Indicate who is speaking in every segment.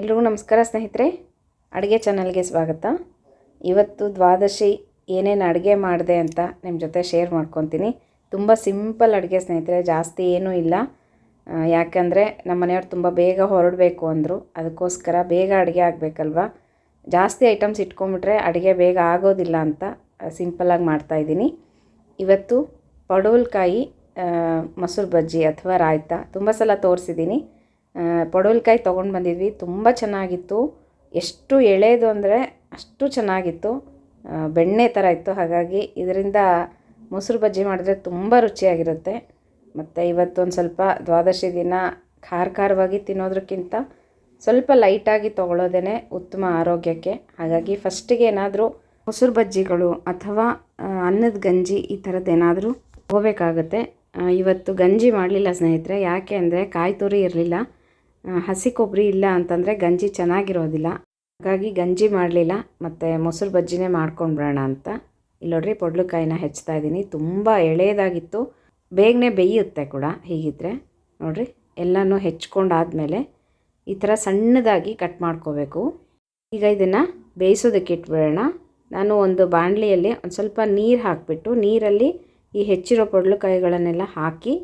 Speaker 1: ಎಲ್ರಿಗೂ ನಮಸ್ಕಾರ ಸ್ನೇಹಿತರೆ, ಅಡುಗೆ ಚಾನಲ್ಗೆ ಸ್ವಾಗತ. ಇವತ್ತು ದ್ವಾದಶಿ ಏನೇನು ಅಡುಗೆ ಮಾಡಿದೆ ಅಂತ ನಿಮ್ಮ ಜೊತೆ ಶೇರ್ ಮಾಡ್ಕೊತೀನಿ. ತುಂಬ ಸಿಂಪಲ್ ಅಡುಗೆ ಸ್ನೇಹಿತರೆ, ಜಾಸ್ತಿ ಏನೂ ಇಲ್ಲ. ಯಾಕಂದರೆ ನಮ್ಮ ಮನೆಯವ್ರು ತುಂಬ ಬೇಗ ಹೊರಡಬೇಕು ಅಂದರು. ಅದಕ್ಕೋಸ್ಕರ ಬೇಗ ಅಡುಗೆ ಆಗಬೇಕಲ್ವ? ಜಾಸ್ತಿ ಐಟಮ್ಸ್ ಇಟ್ಕೊಂಬಿಟ್ರೆ ಅಡುಗೆ ಬೇಗ ಆಗೋದಿಲ್ಲ ಅಂತ ಸಿಂಪಲ್ಲಾಗಿ ಮಾಡ್ತಾಯಿದ್ದೀನಿ ಇವತ್ತು ಪಡವಲ್ಕಾಯಿ ಮೊಸರು ಬಜ್ಜಿ ಅಥವಾ ರಾಯ್ತಾ ತುಂಬ ಸಲ ತೋರಿಸಿದ್ದೀನಿ. ಪಡವಲಕಾಯಿ ತೊಗೊಂಡು ಬಂದಿದ್ವಿ. ತುಂಬ ಚೆನ್ನಾಗಿತ್ತು. ಎಷ್ಟು ಎಳೆದು ಅಂದರೆ ಅಷ್ಟು ಚೆನ್ನಾಗಿತ್ತು. ಬೆಣ್ಣೆ ಥರ ಇತ್ತು. ಹಾಗಾಗಿ ಇದರಿಂದ ಮೊಸರು ಬಜ್ಜಿ ಮಾಡಿದ್ರೆ ತುಂಬ ರುಚಿಯಾಗಿರುತ್ತೆ. ಮತ್ತು ಇವತ್ತೊಂದು ಸ್ವಲ್ಪ ದ್ವಾದಶಿ ದಿನ ಖಾರ ಖಾರವಾಗಿ ತಿನ್ನೋದಕ್ಕಿಂತ ಸ್ವಲ್ಪ ಲೈಟಾಗಿ ತೊಗೊಳ್ಳೋದೇ ಉತ್ತಮ ಆರೋಗ್ಯಕ್ಕೆ. ಹಾಗಾಗಿ ಫಸ್ಟಿಗೆ ಏನಾದರೂ ಮೊಸರು ಬಜ್ಜಿಗಳು ಅಥವಾ ಅನ್ನದ ಗಂಜಿ ಈ ಥರದ್ದು ಏನಾದರೂ ಹೋಗಬೇಕಾಗತ್ತೆ ಇವತ್ತು ಗಂಜಿ ಮಾಡಲಿಲ್ಲ ಸ್ನೇಹಿತರೆ. ಯಾಕೆ ಅಂದರೆ ಕಾಯಿ ತುರಿ ಇರಲಿಲ್ಲ. ಹಸಿ ಕೊಬ್ಬರಿ ಇಲ್ಲ ಅಂತಂದರೆ ಗಂಜಿ ಚೆನ್ನಾಗಿರೋದಿಲ್ಲ. ಹಾಗಾಗಿ ಗಂಜಿ ಮಾಡಲಿಲ್ಲ, ಮತ್ತು ಮೊಸರು ಬಜ್ಜಿನೇ ಮಾಡ್ಕೊಂಡ್ಬಿಡೋಣ ಅಂತ. ಇಲ್ಲಿ ನೋಡ್ರಿ ಪೊಡ್ಲುಕಾಯಿನ ಹೆಚ್ಚ್ತಾ ಇದ್ದೀನಿ ತುಂಬ ಎಳೆಯದಾಗಿತ್ತು. ಬೇಗನೆ ಬೇಯುತ್ತೆ ಕೂಡ ಹೀಗಿದ್ರೆ. ನೋಡ್ರಿ, ಎಲ್ಲನೂ ಹೆಚ್ಕೊಂಡಾದಮೇಲೆ ಈ ಥರ ಸಣ್ಣದಾಗಿ ಕಟ್ ಮಾಡ್ಕೋಬೇಕು. ಈಗ ಇದನ್ನು ಬೇಯಿಸೋದಕ್ಕೆ ಇಟ್ಬಿಡೋಣ. ನಾನು ಒಂದು ಬಾಣಲಿಯಲ್ಲಿ ಒಂದು ಸ್ವಲ್ಪ ನೀರು ಹಾಕಿಬಿಟ್ಟು, ನೀರಲ್ಲಿ ಈ ಹೆಚ್ಚಿರೋ ಪೊಡ್ಲುಕಾಯಿಗಳನ್ನೆಲ್ಲ ಹಾಕಿ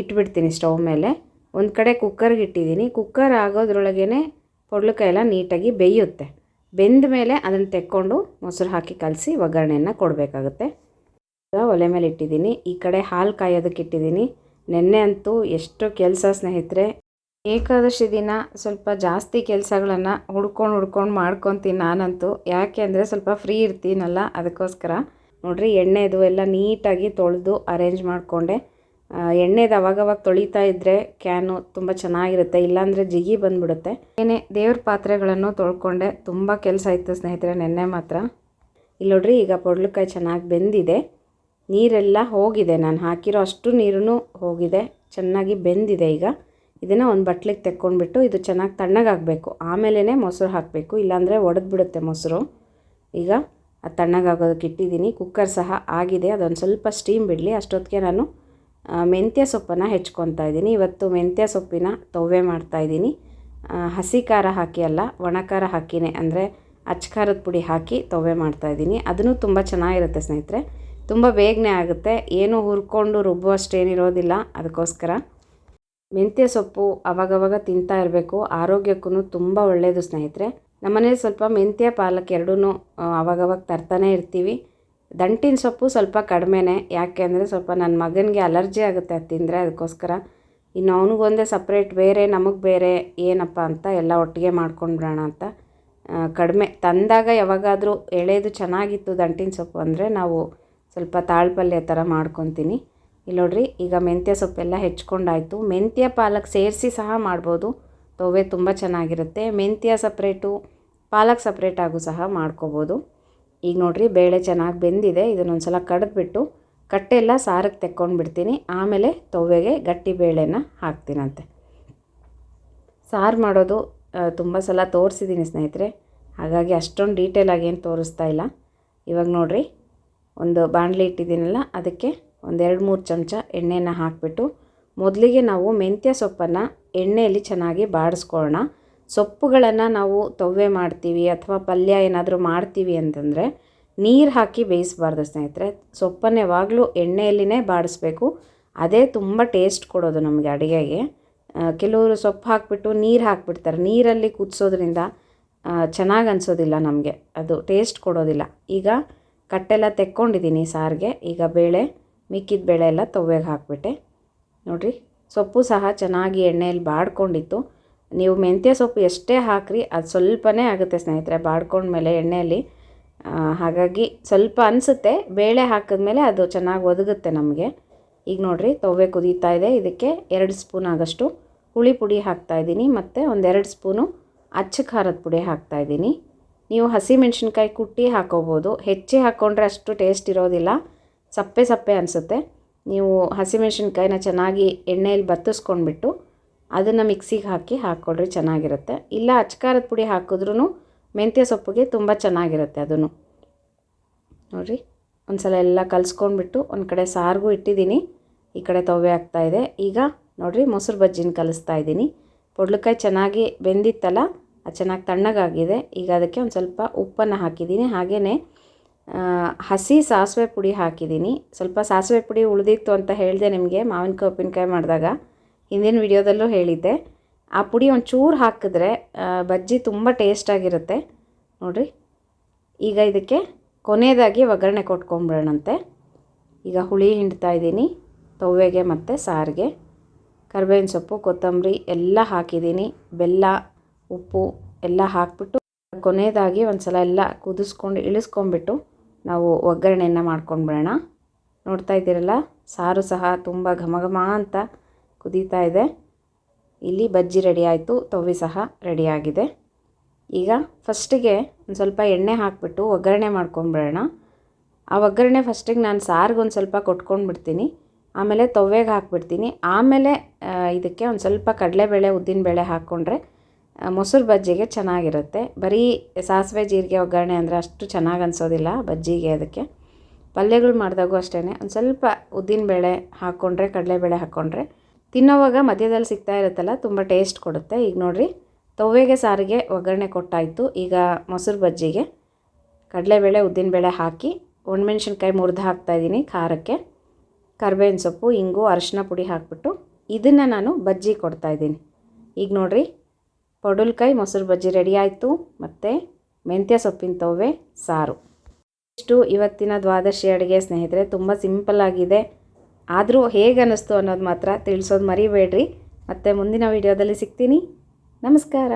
Speaker 1: ಇಟ್ಬಿಡ್ತೀನಿ ಸ್ಟವ್ ಮೇಲೆ. ಒಂದು ಕಡೆ ಕುಕ್ಕರ್ಗೆ ಇಟ್ಟಿದ್ದೀನಿ. ಕುಕ್ಕರ್ ಆಗೋದ್ರೊಳಗೇ ಪೊಡ್ಲಕಾಯಿ ಎಲ್ಲ ನೀಟಾಗಿ ಬೇಯುತ್ತೆ. ಬೆಂದ ಮೇಲೆ ಅದನ್ನು ತೆಕ್ಕೊಂಡು ಮೊಸರು ಹಾಕಿ ಕಲಸಿ ಒಗ್ಗರಣೆಯನ್ನು ಕೊಡಬೇಕಾಗುತ್ತೆ. ಈಗ ಒಲೆ ಮೇಲೆ ಇಟ್ಟಿದ್ದೀನಿ. ಈ ಕಡೆ ಹಾಲು ಕಾಯೋದಕ್ಕೆ ಇಟ್ಟಿದ್ದೀನಿ. ನೆನ್ನೆ ಅಂತೂ ಎಷ್ಟು ಕೆಲಸ ಸ್ನೇಹಿತರೆ. ಏಕಾದಶಿ ದಿನ ಸ್ವಲ್ಪ ಜಾಸ್ತಿ ಕೆಲಸಗಳನ್ನು ಹುಡ್ಕೊಂಡು ಹುಡ್ಕೊಂಡು ಮಾಡ್ಕೊತೀನಿ ನಾನಂತೂ. ಯಾಕೆ ಅಂದರೆ ಸ್ವಲ್ಪ ಫ್ರೀ ಇರ್ತೀನಲ್ಲ ಅದಕ್ಕೋಸ್ಕರ. ನೋಡಿರಿ ಎಣ್ಣೆದು ಎಲ್ಲ ನೀಟಾಗಿ ತೊಳೆದು ಅರೇಂಜ್ ಮಾಡಿಕೊಂಡೆ. ಎಣ್ಣೆದು ಅವಾಗವಾಗ ತೊಳಿತಾ ಇದ್ದರೆ ಕ್ಯಾನು ತುಂಬ ಚೆನ್ನಾಗಿರುತ್ತೆ, ಇಲ್ಲಾಂದರೆ ಜಿಗಿ ಬಂದ್ಬಿಡುತ್ತೆ. ಏನೇ ದೇವ್ರ ಪಾತ್ರೆಗಳನ್ನು ತೊಳ್ಕೊಂಡೆ ತುಂಬ ಕೆಲಸ ಇತ್ತು ಸ್ನೇಹಿತರೆ, ನೆನ್ನೆ ಮಾತ್ರ. ಇಲ್ಲಿ ನೋಡ್ರಿ, ಈಗ ಪೊಡ್ಲಕಾಯಿ ಚೆನ್ನಾಗಿ ಬೆಂದಿದೆ. ನೀರೆಲ್ಲ ಹೋಗಿದೆ, ನಾನು ಹಾಕಿರೋ ಅಷ್ಟು ನೀರು ಹೋಗಿದೆ, ಚೆನ್ನಾಗಿ ಬೆಂದಿದೆ ಈಗ. ಇದನ್ನು ಒಂದು ಬಟ್ಲಿಗೆ ತೆಕ್ಕೊಂಡ್ಬಿಟ್ಟು ಇದು ಚೆನ್ನಾಗಿ ತಣ್ಣಗಾಗಬೇಕು. ಆಮೇಲೆ ಮೊಸರು ಹಾಕಬೇಕು, ಇಲ್ಲಾಂದರೆ ಒಡೆದ್ಬಿಡುತ್ತೆ ಮೊಸರು. ಈಗ ಅದು ತಣ್ಣಗಾಗೋದಕ್ಕೆ ಇಟ್ಟಿದ್ದೀನಿ, ಕುಕ್ಕರ್ ಸಹ ಆಗಿದೆ, ಅದೊಂದು ಸ್ವಲ್ಪ ಸ್ಟೀಮ್ ಬಿಡಲಿ, ಅಷ್ಟೊತ್ತಿಗೆ ನಾನು ಮೆಂತ್ಯ ಸೊಪ್ಪನ್ನು ಹೆಚ್ಕೊತಾ ಇದ್ದೀನಿ. ಇವತ್ತು ಮೆಂತ್ಯ ಸೊಪ್ಪಿನ ತೊವ್ವೆ ಮಾಡ್ತಾಯಿದ್ದೀನಿ ಹಸಿ ಖಾರ ಹಾಕಿ ಅಲ್ಲ, ಒಣ ಖಾರ ಹಾಕಿನೇ, ಅಂದರೆ ಅಚ್ಕಾರದ ಪುಡಿ ಹಾಕಿ ತೊವ್ವೆ ಮಾಡ್ತಾಯಿದ್ದೀನಿ ಅದನ್ನು ತುಂಬ ಚೆನ್ನಾಗಿರುತ್ತೆ ಸ್ನೇಹಿತರೆ. ತುಂಬ ಬೇಗನೆ ಆಗುತ್ತೆ. ಏನು ಹುರ್ಕೊಂಡು ರುಬ್ಬುವಷ್ಟೇನಿರೋದಿಲ್ಲ ಅದಕ್ಕೋಸ್ಕರ ಮೆಂತ್ಯ ಸೊಪ್ಪು ಅವಾಗವಾಗ ತಿಂತಾ ಇರಬೇಕು. ಆರೋಗ್ಯಕ್ಕೂ ತುಂಬ ಒಳ್ಳೆಯದು ಸ್ನೇಹಿತರೆ. ನಮ್ಮನೇಲಿ ಸ್ವಲ್ಪ ಮೆಂತ್ಯ ಪಾಲಕ್ ಎರಡೂ ಅವಾಗವಾಗ ತರ್ತಾನೆ ಇರ್ತೀವಿ. ದಂಟಿನ ಸೊಪ್ಪು ಸ್ವಲ್ಪ ಕಡಿಮೆನೇ. ಯಾಕೆ ಅಂದರೆ ಸ್ವಲ್ಪ ನನ್ನ ಮಗನಿಗೆ ಅಲರ್ಜಿ ಆಗುತ್ತೆ ಅದು ತಿಂದರೆ ಅದಕ್ಕೋಸ್ಕರ ಇನ್ನು ಅವನಿಗೊಂದೇ ಸಪ್ರೇಟ್ ಬೇರೆ ನಮಗೆ ಬೇರೆ ಏನಪ್ಪ ಅಂತ ಎಲ್ಲ ಒಟ್ಟಿಗೆ ಮಾಡ್ಕೊಂಡ್ಬಿಡೋಣ ಅಂತ. ಆ, ಕಡಿಮೆ. ತಂದಾಗ ಯಾವಾಗಾದರೂ ಎಳೆದು ಚೆನ್ನಾಗಿತ್ತು ದಂಟಿನ ಸೊಪ್ಪು ಅಂದರೆ ನಾವು ಸ್ವಲ್ಪ ತಾಳ್ಪಲ್ಯ ಥರ ಮಾಡ್ಕೊತೀನಿ. ಇಲ್ಲಿ ನೋಡ್ರಿ ಈಗ ಮೆಂತ್ಯ ಸೊಪ್ಪೆಲ್ಲ ಹೆಚ್ಕೊಂಡಾಯಿತು. ಮೆಂತ್ಯ ಪಾಲಕ್ ಸೇರಿಸಿ ಸಹ ಮಾಡ್ಬೋದು. ತೊವೆ ತುಂಬ ಚೆನ್ನಾಗಿರುತ್ತೆ. ಮೆಂತ್ಯ ಸಪ್ರೇಟು ಪಾಲಕ್ ಸಪ್ರೇಟಾಗೂ ಸಹ ಮಾಡ್ಕೋಬೋದು. ಈಗ ನೋಡಿರಿ ಬೇಳೆ ಚೆನ್ನಾಗಿ ಬೆಂದಿದೆ ಇದನ್ನೊಂದು ಸಲ ಕಡಿದ್ಬಿಟ್ಟು ಕಟ್ಟೆಲ್ಲ ಸಾರಿಗೆ ತೆಕ್ಕೊಂಡು ಬಿಡ್ತೀನಿ ಆಮೇಲೆ ತೊವೆಗೆ ಗಟ್ಟಿ ಬೇಳೆನ ಹಾಕ್ತೀನಂತೆ. ಸಾರು ಮಾಡೋದು ತುಂಬ ಸಲ ತೋರಿಸಿದ್ದೀನಿ ಸ್ನೇಹಿತರೆ. ಹಾಗಾಗಿ ಅಷ್ಟೊಂದು ಡೀಟೇಲಾಗಿ ಏನು ತೋರಿಸ್ತಾ ಇಲ್ಲ. ಇವಾಗ ನೋಡಿರಿ, ಒಂದು ಬಾಣಲಿ ಇಟ್ಟಿದ್ದೀನಲ್ಲ, ಅದಕ್ಕೆ ಒಂದೆರಡು ಮೂರು ಚಮಚ ಎಣ್ಣೆನ ಹಾಕಿಬಿಟ್ಟು ಮೊದಲಿಗೆ ನಾವು ಮೆಂತ್ಯ ಸೊಪ್ಪನ್ನು ಎಣ್ಣೆಯಲ್ಲಿ ಚೆನ್ನಾಗಿ ಬಾಡಿಸ್ಕೊಳ್ಳೋಣ ಸೊಪ್ಪುಗಳನ್ನು ನಾವು ತೊವ್ವೆ ಮಾಡ್ತೀವಿ ಅಥವಾ ಪಲ್ಯ ಏನಾದರೂ ಮಾಡ್ತೀವಿ ಅಂತಂದರೆ ನೀರು ಹಾಕಿ ಬೇಯಿಸಬಾರ್ದು ಸ್ನೇಹಿತರೆ. ಸೊಪ್ಪನ್ನು ಯಾವಾಗಲೂ ಎಣ್ಣೆಯಲ್ಲಿನೇ ಬಾಡಿಸ್ಬೇಕು. ಅದೇ ತುಂಬ ಟೇಸ್ಟ್ ಕೊಡೋದು ನಮಗೆ ಅಡುಗೆಗೆ. ಕೆಲವರು ಸೊಪ್ಪು ಹಾಕಿಬಿಟ್ಟು ನೀರು ಹಾಕಿಬಿಡ್ತಾರೆ. ನೀರಲ್ಲಿ ಕುದಿಸೋದ್ರಿಂದ ಚೆನ್ನಾಗಿ ಅನಿಸೋದಿಲ್ಲ ನಮಗೆ. ಅದು ಟೇಸ್ಟ್ ಕೊಡೋದಿಲ್ಲ. ಈಗ ಕಟ್ಟೆಲ್ಲ ತೆಕ್ಕೊಂಡಿದ್ದೀನಿ ಸಾರಿಗೆ. ಈಗ ಬೇಳೆ, ಮಿಕ್ಕಿದ ಬೇಳೆ ಎಲ್ಲ ತೊವ್ವೆಗೆ ಹಾಕಿಬಿಟ್ಟೆ. ನೋಡಿರಿ, ಸೊಪ್ಪು ಸಹ ಚೆನ್ನಾಗಿ ಎಣ್ಣೆಯಲ್ಲಿ ಬಾಡ್ಕೊಂಡಿತ್ತು. ನೀವು ಮೆಂತ್ಯ ಸೊಪ್ಪು ಎಷ್ಟೇ ಹಾಕ್ರಿ, ಅದು ಸ್ವಲ್ಪನೇ ಆಗುತ್ತೆ ಸ್ನೇಹಿತರೆ ಬಾಡ್ಕೊಂಡ್ಮೇಲೆ ಎಣ್ಣೆಯಲ್ಲಿ. ಹಾಗಾಗಿ ಸ್ವಲ್ಪ ಅನಿಸುತ್ತೆ, ಬೇಳೆ ಹಾಕಿದ್ಮೇಲೆ ಅದು ಚೆನ್ನಾಗಿ ಒದಗುತ್ತೆ ನಮಗೆ. ಈಗ ನೋಡಿರಿ ತೊವೆ ಕುದೀತಾ ಇದೆ, ಇದಕ್ಕೆ ಎರಡು ಸ್ಪೂನ್ ಆಗಷ್ಟು ಹುಳಿ ಪುಡಿ ಹಾಕ್ತಾಯಿದ್ದೀನಿ ಮತ್ತು ಒಂದೆರಡು ಸ್ಪೂನು ಅಚ್ಚ ಖಾರದ ಪುಡಿ ಹಾಕ್ತಾಯಿದ್ದೀನಿ ನೀವು ಹಸಿ ಮೆಣಸಿನ್ಕಾಯಿ ಕುಟ್ಟಿ ಹಾಕೋಬೋದು, ಹೆಚ್ಚಿ ಹಾಕ್ಕೊಂಡ್ರೆ ಅಷ್ಟು ಟೇಸ್ಟ್ ಇರೋದಿಲ್ಲ, ಸಪ್ಪೆ ಸಪ್ಪೆ ಅನಿಸುತ್ತೆ. ನೀವು ಹಸಿಮೆಣ್ಸಿನ್ಕಾಯಿನ ಚೆನ್ನಾಗಿ ಎಣ್ಣೆಯಲ್ಲಿ ಬತ್ತಿಸ್ಕೊಂಡ್ಬಿಟ್ಟು ಅದನ್ನು ಮಿಕ್ಸಿಗೆ ಹಾಕಿ ಹಾಕ್ಕೊಳ್ರಿ, ಚೆನ್ನಾಗಿರುತ್ತೆ. ಇಲ್ಲ ಅಚ್ಕಾರದ ಪುಡಿ ಹಾಕಿದ್ರೂ ಮೆಂತ್ಯ ಸೊಪ್ಪಿಗೆ ತುಂಬ ಚೆನ್ನಾಗಿರುತ್ತೆ ಅದನ್ನು ನೋಡಿರಿ ಒಂದು ಸಲ ಎಲ್ಲ ಕಲಿಸ್ಕೊಂಡ್ಬಿಟ್ಟು ಒಂದು ಕಡೆ ಸಾರಿಗೂ ಇಟ್ಟಿದ್ದೀನಿ. ಈ ಕಡೆ ತೊವ್ವೆ ಆಗ್ತಾಯಿದೆ ಈಗ ನೋಡಿರಿ, ಮೊಸರು ಬಜ್ಜಿನ ಕಲಿಸ್ತಾ ಇದ್ದೀನಿ. ಪೊಡ್ಲಕಾಯಿ ಚೆನ್ನಾಗಿ ಬೆಂದಿತ್ತಲ್ಲ, ಅದು ಚೆನ್ನಾಗಿ ತಣ್ಣಗಾಗಿದೆ. ಈಗ ಅದಕ್ಕೆ ಒಂದು ಸ್ವಲ್ಪ ಉಪ್ಪನ್ನು ಹಾಕಿದ್ದೀನಿ. ಹಾಗೆಯೇ ಹಸಿ ಸಾಸಿವೆ ಪುಡಿ ಹಾಕಿದ್ದೀನಿ. ಸ್ವಲ್ಪ ಸಾಸಿವೆ ಪುಡಿ ಉಳಿದಿತ್ತು ಅಂತ ಹೇಳಿದೆ ನಿಮಗೆ ಮಾವಿನಕಾಯಿ, ಉಪ್ಪಿನಕಾಯಿ ಮಾಡಿದಾಗ. ಹಿಂದಿನ ವಿಡಿಯೋದಲ್ಲೂ ಹೇಳಿದ್ದೆ. ಆ ಪುಡಿ ಒಂಚೂರು ಹಾಕಿದ್ರೆ ಆ, ಬಜ್ಜಿ ತುಂಬ ಟೇಸ್ಟಾಗಿರುತ್ತೆ ನೋಡಿರಿ. ಈಗ ಇದಕ್ಕೆ ಕೊನೆಯದಾಗಿ ಒಗ್ಗರಣೆ ಕೊಟ್ಕೊಂಬಿಡೋಣಂತೆ. ಈಗ ಹುಳಿ ಹಿಂಡ್ತಾ ಇದ್ದೀನಿ. ತವ್ವೆಗೆ ಮತ್ತು ಸಾರಿಗೆ. ಕರ್ಬೇವಿನ ಸೊಪ್ಪು ಕೊತ್ತಂಬರಿ ಎಲ್ಲ ಹಾಕಿದ್ದೀನಿ. ಬೆಲ್ಲ ಉಪ್ಪು ಎಲ್ಲ ಹಾಕ್ಬಿಟ್ಟು ಕೊನೆಯದಾಗಿ ಒಂದು ಸಲ ಎಲ್ಲ ಕುದಿಸ್ಕೊಂಡು ಇಳಿಸ್ಕೊಂಡ್ಬಿಟ್ಟು ನಾವು ಒಗ್ಗರಣೆಯನ್ನು ಮಾಡ್ಕೊಂಡ್ಬಿಡೋಣ. ನೋಡ್ತಾ ಇದ್ದೀರಲ್ಲ ಸಾರು ಸಹ ತುಂಬ ಘಮ ಘಮ ಅಂತ ಕುದೀತಾ ಇದೆ. ಇಲ್ಲಿ ಬಜ್ಜಿ ರೆಡಿ ಆಯಿತು ತೊವಿ ಸಹ ರೆಡಿಯಾಗಿದೆ ಈಗ ಫಸ್ಟಿಗೆ ಒಂದು ಸ್ವಲ್ಪ ಎಣ್ಣೆ ಹಾಕಿಬಿಟ್ಟು ಒಗ್ಗರಣೆ ಮಾಡ್ಕೊಂಡ್ಬಿಡೋಣ. ಆ ಒಗ್ಗರಣೆ ಫಸ್ಟಿಗೆ ನಾನು ಸಾರಿಗೆ ಒಂದು ಸ್ವಲ್ಪ ಕೊಟ್ಕೊಂಡ್ಬಿಡ್ತೀನಿ. ಆಮೇಲೆ ತವ್ವೆಗೆ ಹಾಕ್ಬಿಡ್ತೀನಿ. ಆಮೇಲೆ ಇದಕ್ಕೆ ಒಂದು ಸ್ವಲ್ಪ ಕಡಲೆಬೇಳೆ, ಉದ್ದಿನಬೇಳೆ ಹಾಕ್ಕೊಂಡ್ರೆ ಮೊಸರು ಬಜ್ಜಿಗೆ ಚೆನ್ನಾಗಿರುತ್ತೆ. ಬರೀ ಸಾಸಿವೆ, ಜೀರಿಗೆ ಒಗ್ಗರಣೆ ಅಂದರೆ ಅಷ್ಟು ಚೆನ್ನಾಗಿ ಅನಿಸೋದಿಲ್ಲ ಬಜ್ಜಿಗೆ ಅದಕ್ಕೆ. ಪಲ್ಯಗಳು ಮಾಡಿದಾಗೂ ಅಷ್ಟೇ ಒಂದು ಸ್ವಲ್ಪ ಉದ್ದಿನಬೇಳೆ ಹಾಕ್ಕೊಂಡ್ರೆ, ಕಡಲೆಬೇಳೆ ಹಾಕ್ಕೊಂಡ್ರೆ ತಿನ್ನೋವಾಗ ಮಧ್ಯದಲ್ಲಿ ಸಿಗ್ತಾ ಇರುತ್ತಲ್ಲ, ತುಂಬ ಟೇಸ್ಟ್ ಕೊಡುತ್ತೆ. ಈಗ ನೋಡಿರಿ, ತವ್ವೆಗೆ ಸಾರಿಗೆ ಒಗ್ಗರಣೆ ಕೊಟ್ಟಾಯಿತು. ಈಗ ಮೊಸರು ಬಜ್ಜಿಗೆ ಕಡಲೆಬೇಳೆ, ಉದ್ದಿನಬೇಳೆ ಹಾಕಿ, ಒಣಮೆಣ್ಸಿನ್ಕಾಯಿ ಮುರಿದು ಹಾಕ್ತಾಯಿದ್ದೀನಿ ಖಾರಕ್ಕೆ. ಕರ್ಬೇವಿನ ಸೊಪ್ಪು, ಇಂಗು, ಅರಶಿನ ಪುಡಿ ಹಾಕ್ಬಿಟ್ಟು ಇದನ್ನು ನಾನು ಬಜ್ಜಿ ಕೊಡ್ತಾಯಿದ್ದೀನಿ ಈಗ ನೋಡಿರಿ, ಪೊಡಲ್ಕಾಯಿ ಮೊಸರು ಬಜ್ಜಿ ರೆಡಿ ಆಯಿತು. ಮತ್ತು ಮೆಂತ್ಯ ಸೊಪ್ಪಿನ ತವ್ವೆ, ಸಾರು. ಇಷ್ಟು ಇವತ್ತಿನ ದ್ವಾದಶಿ ಅಡುಗೆ ಸ್ನೇಹಿತರೆ, ತುಂಬ ಸಿಂಪಲ್ ಆಗಿದೆ. ಆದರೂ ಹೇಗೆ ಅನ್ನಿಸ್ತು ಅನ್ನೋದು ಮಾತ್ರ ತಿಳಿಸೋದು ಮರಿಬೇಡ್ರಿ. ಮತ್ತು ಮುಂದಿನ ವೀಡಿಯೋದಲ್ಲಿ ಸಿಗ್ತೀನಿ. ನಮಸ್ಕಾರ.